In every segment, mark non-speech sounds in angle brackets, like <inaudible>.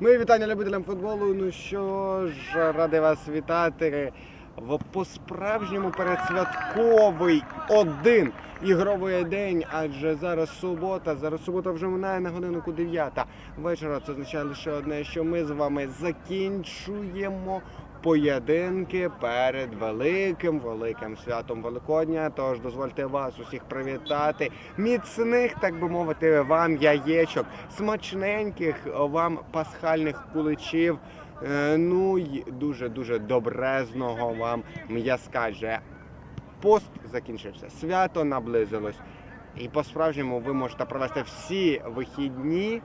Мої вітання любителям футболу. Ну що ж, радий вас вітати в по-справжньому передсвятковий один ігровий день, адже зараз субота. Зараз субота вже минає на годинку 9 вечора. Це означає лише одне, що ми з вами закінчуємо поєдинки перед великим великим святом Великодня. Тож дозвольте вас усіх привітати. Міцних, так би мовити, вам яєчок, смачненьких вам пасхальних куличів. Е, Ну й дуже дуже добрезного вам м'язка. Адже Пост закінчився, свято наблизилось. І по-справжньому ви можете провести всі вихідні,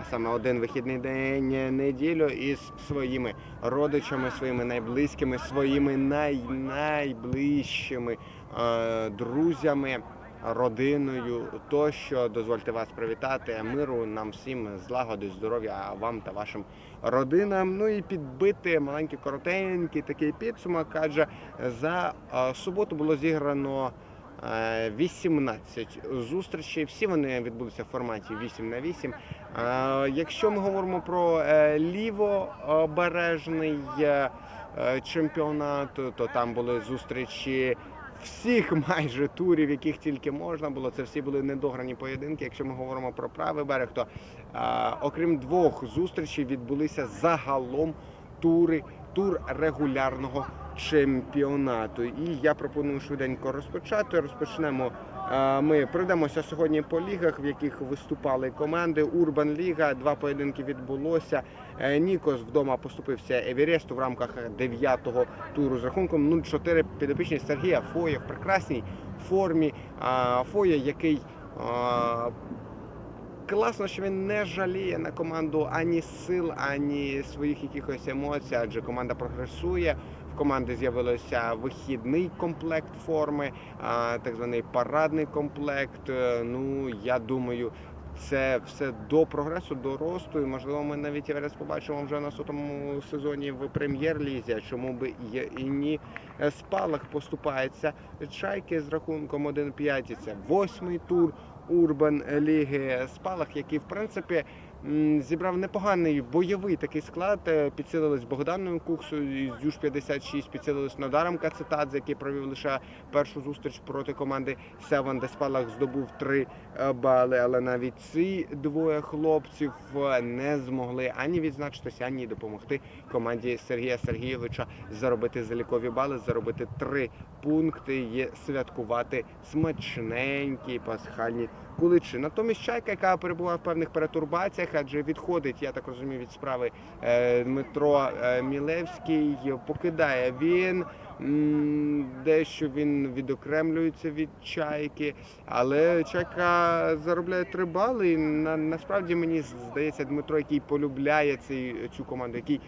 а саме один вихідний день неділю із своїми родичами, своїми найблизькими, своїми най найближчими е, друзями, родиною. Тощо дозвольте вас привітати. Миру нам всім злагоди, здоров'я вам та вашим родинам. Ну і підбити маленький коротенький такий підсумок. Адже за е, суботу було зіграно. Е, 18 зустрічей. Всі вони відбулися в форматі 8 на 8. Е, Якщо ми говоримо про е, лівобережний е, е, чемпіонат, то там були зустрічі всіх <laughs> майже турів, яких тільки можна було. Це всі були недограні поєдинки. Якщо ми говоримо про правий берег, то е, окрім двох зустрічей відбулися загалом тури, тур регулярного чемпіонату. І я пропоную швиденько розпочати. Розпочнемо. е, Ми пройдемося сьогодні по лігах, в яких виступали команди. Урбан Ліга, два поєдинки відбулося. Е, Нікос вдома поступився Евересту в рамках 9-го туру з рахунком 0-4 підопічний Сергія Фоя в прекрасній формі. Фоя, який класно, що він не жаліє на команду ані сил, ані своїх якихось емоцій, адже команда прогресує. Команди з'явився вихідний комплект форми, так званий парадний комплект. Е, Ну я думаю. Це все до прогресу, до росту, і можливо ми навіть Еверест побачимо вже на наступному сезоні в прем'єр-лізі. Чому би і, ні? Е, Спалах поступається чайки з рахунком 1-5. Це восьмий тур Урбан Ліги. Спалах, який в принципі зібрав непоганий бойовий такий склад. Е, Підсилились Богданою Куксою з Юж 56, підсилились Нодаром Кацетадзе, який провів лише першу зустріч проти команди Севан, де Спалах здобув три е, бали. Але навіть ці двоє хлопців е, не змогли ані відзначитися, ані допомогти команді Сергія Сергійовича заробити залікові бали, заробити три пункти і святкувати смачненькі пасхальні куличі. Натомість чайка, яка перебуває в певних перетурбаціях, адже відходить, я так розумію, від справи е, Дмитро е, Мілевський, покидає він. Дещо він відокремлюється від чайки, але чайка заробляє три бали. І на, насправді мені здається, Дмитро, який полюбляє цей, цю команду, який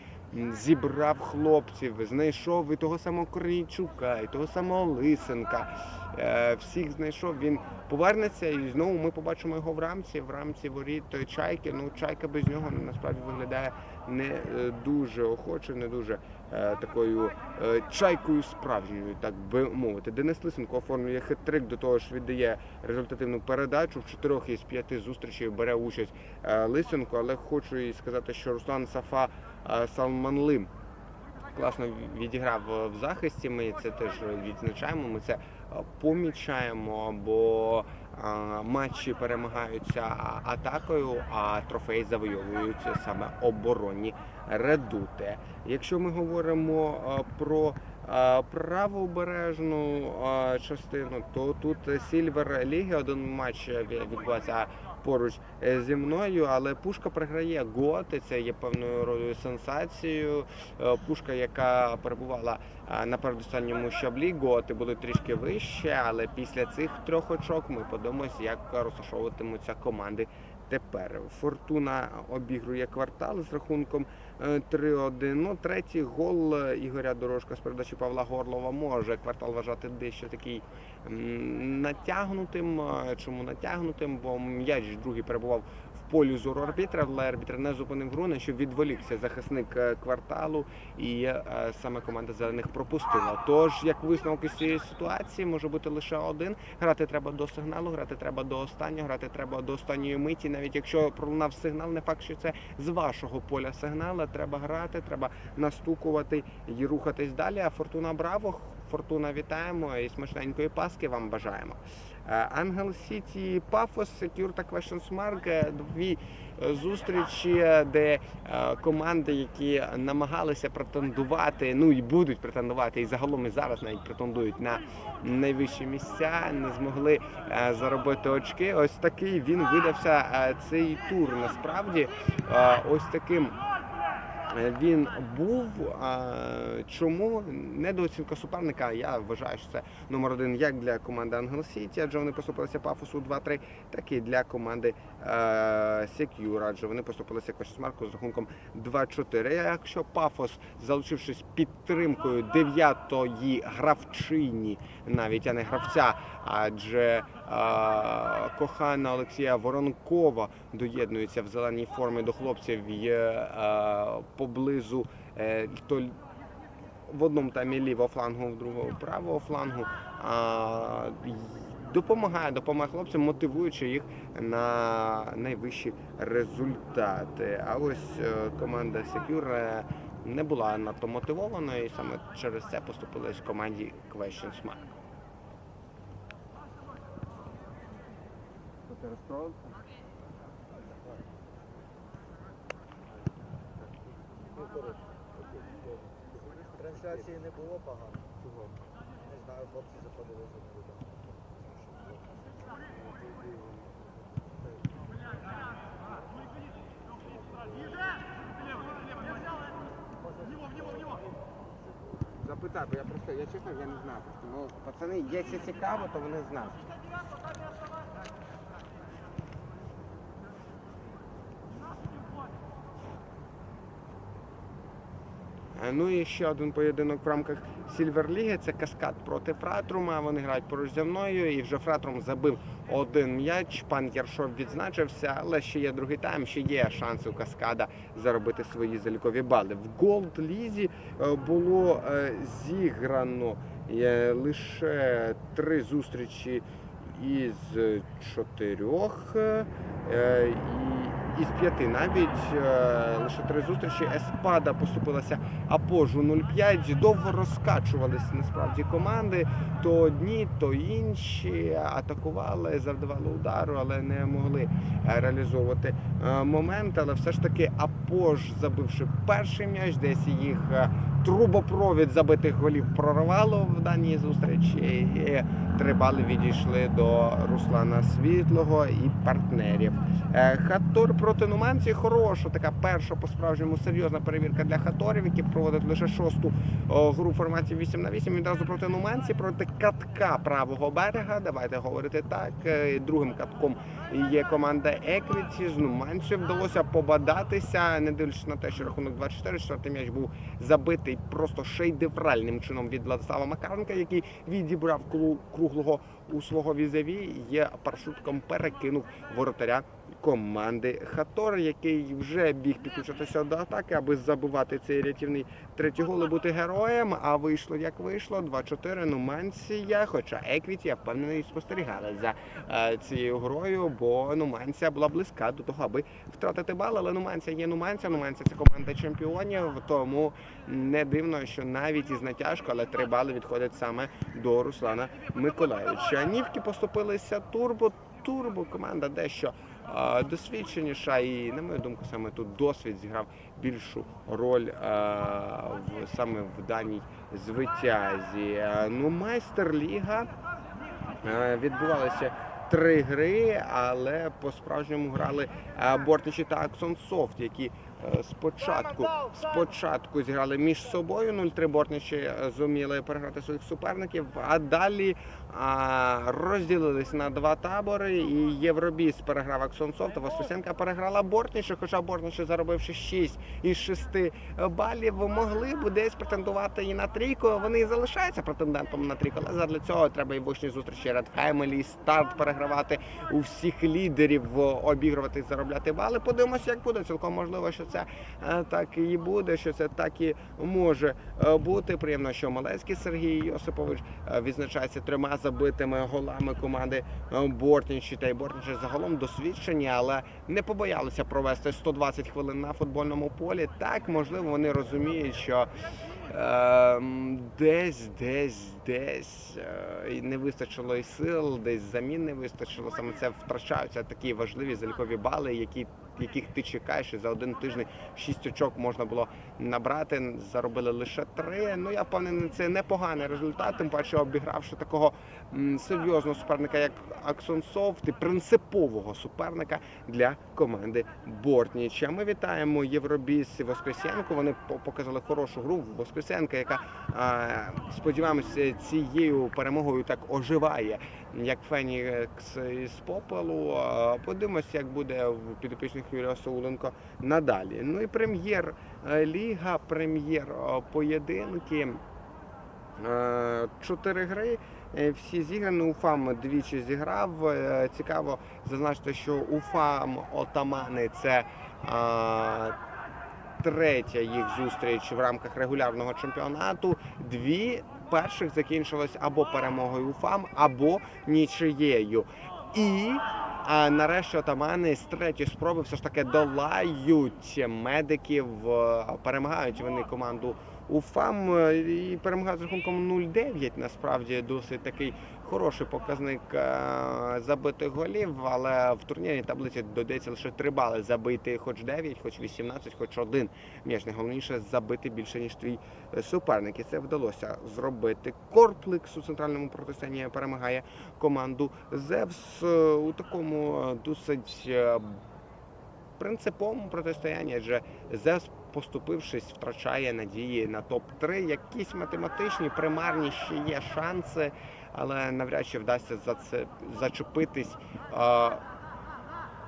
зібрав хлопців, знайшов і того самого Корнійчука, і того самого Лисенка. Е, Всіх знайшов. Він повернеться і знову ми побачимо його в рамці, в рамці воріт чайки. Ну, чайка без нього насправді виглядає не е, дуже охоче, не дуже е, такою чайкою справжньою, так би мовити. Денис Лисенко оформлює хитрик, до того ж віддає результативну передачу. В чотирьох із п'яти зустрічей бере участь Лисенко, але хочу і сказати, що Руслан Сафа Салманлим класно відіграв в захисті. Ми це теж відзначаємо. Ми це помічаємо, бо матчі перемагаються атакою, а трофеї завойовуються саме оборонні редути. Якщо ми говоримо про правобережну е, частину, то тут Сільвер Ліги один матч відбувається поруч е, зі мною, але пушка програє гот, і це є певною ролью сенсацією. Е, Пушка, яка перебувала на передостанньому щаблі, готи були трішки вище, але після цих трьох очок ми подивимося, як розташовуватимуться команди. Тепер Фортуна обігрує квартал з рахунком 3-1. Ну, третій гол е, Ігоря Дорожка з передачі Павла Горлова може квартал вважати дещо такий натягнутим. Е, Чому натягнутим? Бо м'яч другий перебував полі зору арбітра, але арбітр не зупинив гру, на що відволікся захисник е, кварталу, і е, саме команда зелених пропустила. Тож, як висновок із цієї ситуації, може бути лише один. Грати треба до сигналу, грати треба до останнього, грати треба до останньої миті. Навіть якщо пролунав сигнал, не факт, що це з вашого поля сигнала. Треба грати, треба настукувати і рухатись далі. А Фортуна Браво, Фортуна вітаємо і смачненької паски вам бажаємо. Е, Ангел Сіті Пафос, Secure та Questions Mark. е, Дві е, зустрічі, де команди, які намагалися претендувати, ну і будуть претендувати, і загалом і зараз навіть претендують на найвищі місця, не змогли заробити очки. Ось такий він видався цей тур. Насправді, ось таким. Е, Він був чому недооцінка суперника? Я вважаю, що це номер один як для команди Ангел Сіті, адже вони поступилися пафосу 2-3, так і для команди е, Секюра, адже вони поступилися Кошмарку з рахунком 2-4. Якщо пафос, залучившись підтримкою дев'ятої гравчині, навіть а не гравця, адже кохана Олексія Воронкова доєднується в зеленій формі до хлопців поблизу е, то в одному таймі лівого флангу, в другому правого флангу. А, допомагає, допомагає хлопцям, мотивуючи їх на найвищі результати. А ось е, команда Secure не була надто мотивованою і саме через це поступилась команді Questions Mark. Трансляції не було погано. Чого? Не знаю, хлопці заходили за невідомо. Запитай, я просто, я чесно, я не знаю. Ну, пацани, якщо цікаво, то вони знають. Ну і ще один поєдинок в рамках Сільверліги. Це каскад проти Фратрума. Вони грають поруч зі мною. І вже Фратрум забив один м'яч. Пан Яршов відзначився, але ще є другий тайм, ще є шанси у каскада заробити свої залікові бали. В Голд Лізі е, було е, зіграно е, лише три зустрічі із чотирьох. е, із п'яти навіть е, лише три зустрічі. Еспада поступилася Апожу 0-5. Довго розкачувалися насправді команди. То одні, то інші атакували, завдавали удару, але не могли е, реалізовувати е, момент. Але все ж таки Апож, забивши перший м'яч, десь їх е, трубопровід забитих голів прорвало в даній зустрічі. І три відійшли до Руслана Світлого і партнерів. Е, Хатор проти Нуманці хороша, така перша по-справжньому серйозна перевірка для хаторів, які проводять лише шосту гру в форматі 8 на 8. Відразу проти Нуманці, проти катка правого берега. Давайте говорити так. Е, Другим катком є команда Еквіті. З Нуманцю вдалося побадатися, не дивлячись на те, що рахунок 2-4. Четвертий м'яч був забитий просто шейдевральним чином від Владислава Макаренка, який відібрав круглого у свого візаві. Є парашутком перекинув воротаря команди Хатор, який вже біг підключитися до атаки, аби забивати цей рятівний третій гол і бути героєм. А вийшло як вийшло. 2-4 Нуманція. Хоча Еквіті, я впевнений, спостерігали за е, цією грою, бо Нуманція була близька до того, аби втратити бал. Але Нуманція є Нуманція. Нуманція це команда чемпіонів. Тому не дивно, що навіть із натяжкою, але три бали відходять саме до Руслана Миколаївича. Нівки поступилися турбо. Турбо команда дещо е, досвідченіша, і на мою думку, саме тут досвід зіграв більшу роль е, в саме в даній звитязі. Е, Ну, майстер-ліга е, відбувалися три гри, але по-справжньому грали е, Бортничі та Аксон Софт, які Спочатку, спочатку зіграли між собою 0-3 бортничі е, зуміли переграти своїх суперників, а далі а, розділились на два табори. І Євробіс переграв Аксонсофт, а Воскресенка переграла Бортничі, хоча Бортничі заробивши 6 із 6 балів, могли б десь претендувати і на трійку. Вони і залишаються претендентом на трійку, але задля цього треба і в зустрічі Red Family, старт перегравати у всіх лідерів, обігрувати і заробляти бали. Подивимося, як буде. Цілком можливо, що це е, так і буде, що це так і може е, бути. Приємно, що Малецький Сергій Йосипович е, відзначається трьома забитими голами команди е, Та й Бортничі загалом досвідчені, але не побоялися провести 120 хвилин на футбольному полі. Так, можливо, вони розуміють, що Ем, десь, десь, десь е, не вистачило і сил, десь замін не вистачило. Саме це втрачаються такі важливі залікові бали, які, яких ти чекаєш. І за один тиждень шість очок можна було набрати. Заробили лише три. Ну я впевнений, це непоганий результат. Тим паче обігравши такого серйозного суперника, як Аксонсофт, і принципового суперника для команди Бортніча. Ми вітаємо Євробіс і Воскресенко. Вони показали хорошу гру. Воскресенка, яка сподіваємося, цією перемогою так оживає, як Фенікс із попелу. Подивимося, як буде в підопічних Юрія Сауленко надалі. Ну і прем'єр е, ліга, прем'єр е. Е, Чотири гри. Всі зіграні. Уфам двічі зіграв. Цікаво зазначити, що Уфам отамани це а, третя їх зустріч в рамках регулярного чемпіонату. Дві перших закінчилось або перемогою Уфам, або нічиєю. І а нарешті отамани з третьої спроби все ж таки долають медиків, е, перемагають вони команду УФАМ е, і перемагають з рахунком 0-9. Насправді досить такий хороший показник е, забитих голів, але в турнірній таблиці додається лише три бали забити хоч 9, хоч 18, хоч один м'яч. Найголовніше забити більше, ніж твій е, суперник. І це вдалося зробити. Корплекс у центральному протистоянні перемагає команду Зевс е, у такому досить принциповому протистоянні, адже Зевс, поступившись, втрачає надії на топ-3. Якісь математичні, примарні ще є шанси, але навряд чи вдасться за це зачепитись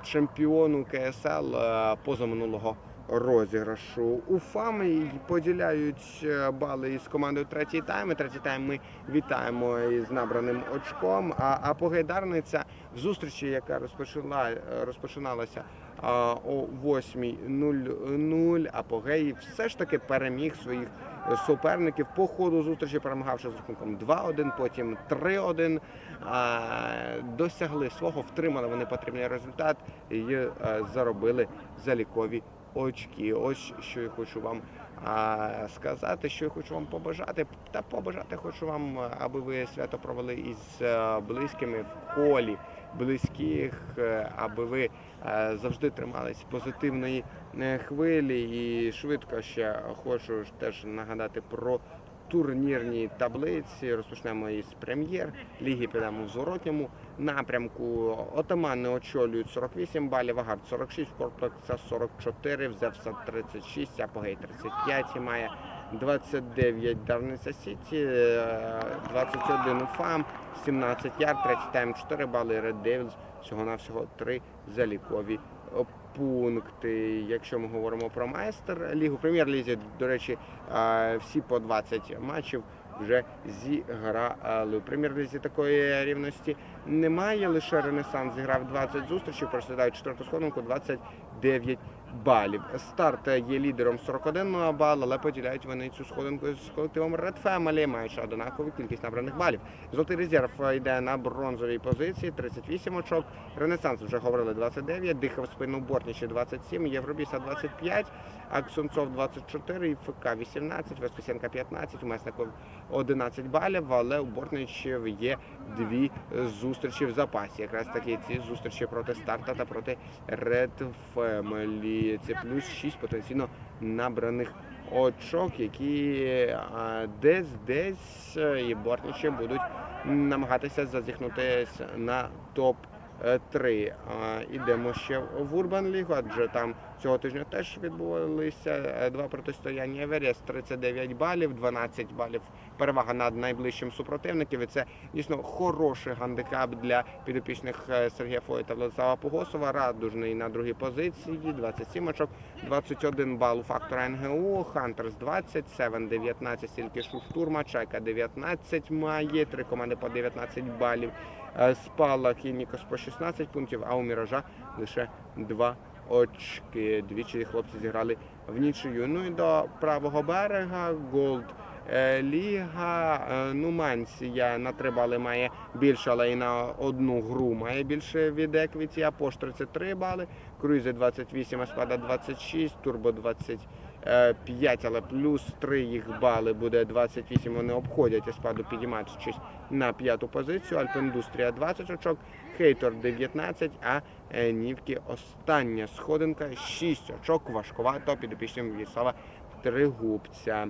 чемпіону КСЛ позаминулого розіграшу. Уфами поділяють е, бали із командою третій тайм. І Третій тайм ми вітаємо із набраним очком. А апогей Дарниця в зустрічі, яка розпочала е, розпочиналася а, о 8.00, апогей все ж таки переміг своїх е, суперників по ходу зустрічі, перемагавши з рахунком 2-1, потім 3-1. А, Досягли свого, втримали вони потрібний результат і е, заробили залікові очки. Ось що я хочу вам сказати, що я хочу вам побажати. Та побажати хочу вам, аби ви свято провели із е, близькими в колі близьких, е, аби ви е, завжди тримались позитивної е, хвилі. І швидко ще хочу теж нагадати про турнірні таблиці. Розпочнемо із прем'єр ліги. Підемо в зворотньому напрямку. Отамани очолюють 48 балів, Агард 46, Корплекса 44, Взевса 36, Апогей 35 і має 29 Дарниця Сіті, е, 21 Уфам, 17 Яр, третій тайм 4 бали, Red Devils, всього-навсього 3 залікові е, пункти. Якщо ми говоримо про майстер лігу, прем'єр-лізі, до речі, е, всі по 20 матчів вже зіграли. У прем'єр-лізі такої рівності немає. Лише Ренесанс зіграв 20 зустрічей, просідають четверту сходинку 29 балів. Старт є лідером 41 бал, але поділяють вони цю сходинку з колективом Red Family, маючи однакову кількість набраних балів. Золотий резерв йде на бронзовій позиції, 38 очок. Ренесанс вже говорили 29, дихав спину Бортнічі 27, Євробіса 25, Аксунцов 24, і ФК 18, Воскресенка 15, у Месников 11 балів, але у Бортничів є дві зустрічі в запасі. Якраз таки ці зустрічі проти старта та проти Red Family. Це плюс 6 потенційно набраних очок, які десь десь е, і Бортничі будуть намагатися зазіхнутися на топ. 3. Ідемо ще в Урбан Лігу, адже там цього тижня теж відбувалися е, два протистояння. Еверест 39 балів, 12 балів перевага над найближчим супротивником. І це дійсно хороший гандикап для підопічних е, Сергія Фої та Владислава Погосова. Радужний на другій позиції, 27 очок, 21 бал у фактора НГУ, Хантерс 20, Севен 19, стільки ж у штурма, Чайка 19 має, три команди по 19 балів. Е, Спалах і Нікос по 16 пунктів, а у Міража лише 2 очки. Двічі хлопці зіграли в нічию. Ну і до правого берега Голд. е, Ліга е, Нумансія на три бали має більше, але і на одну гру має більше від Еквіті. Апош 33 бали, Круїзи 28, Аспада 26, Турбо 25, але плюс 3 їх бали буде 28. Вони обходять Еспаду, підіймаючись на п'яту позицію. Альпіндустрія 20 очок, Хейтор 19, а е, Нівки остання сходинка 6 очок. Важковато підопічним В'ячеслава Тригубця.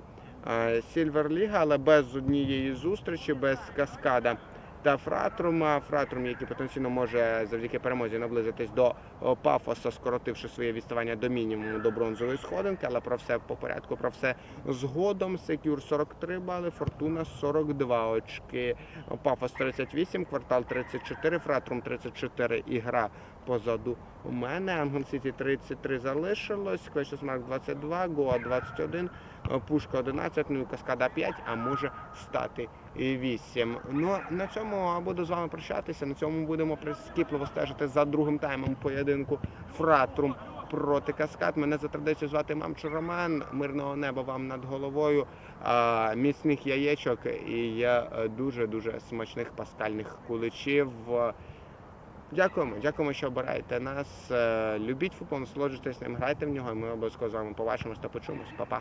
Е, Сільвер Ліга, але без однієї зустрічі, без каскада та Фратрума. Фратрум, який потенційно може завдяки перемозі наблизитись до Пафоса, скоротивши своє відставання до мінімуму до бронзової сходинки, але про все по порядку, про все згодом. Секюр 43 бали, Фортуна 42 очки, Пафос 38, Квартал 34, Фратрум 34 і гра позаду у мене. Ангел Сіті 33 залишилось, Марк 22, Гоа 21, е, Пушка 11, ну і Каскада 5, а може стати і 8. Ну, на цьому буду з вами прощатися. На цьому будемо прискіпливо стежити за другим таймом поєдинку Фратрум проти Каскад. Мене за традицією звати Мамчу Роман. Мирного неба вам над головою, міцних яєчок і є дуже-дуже смачних паскальних куличів. Дякуємо, дякуємо, що обираєте нас. Е, Любіть футбол, насолоджуйтесь ним, грайте в нього. і Ми обов'язково з вами побачимось та почуємось. Па-па.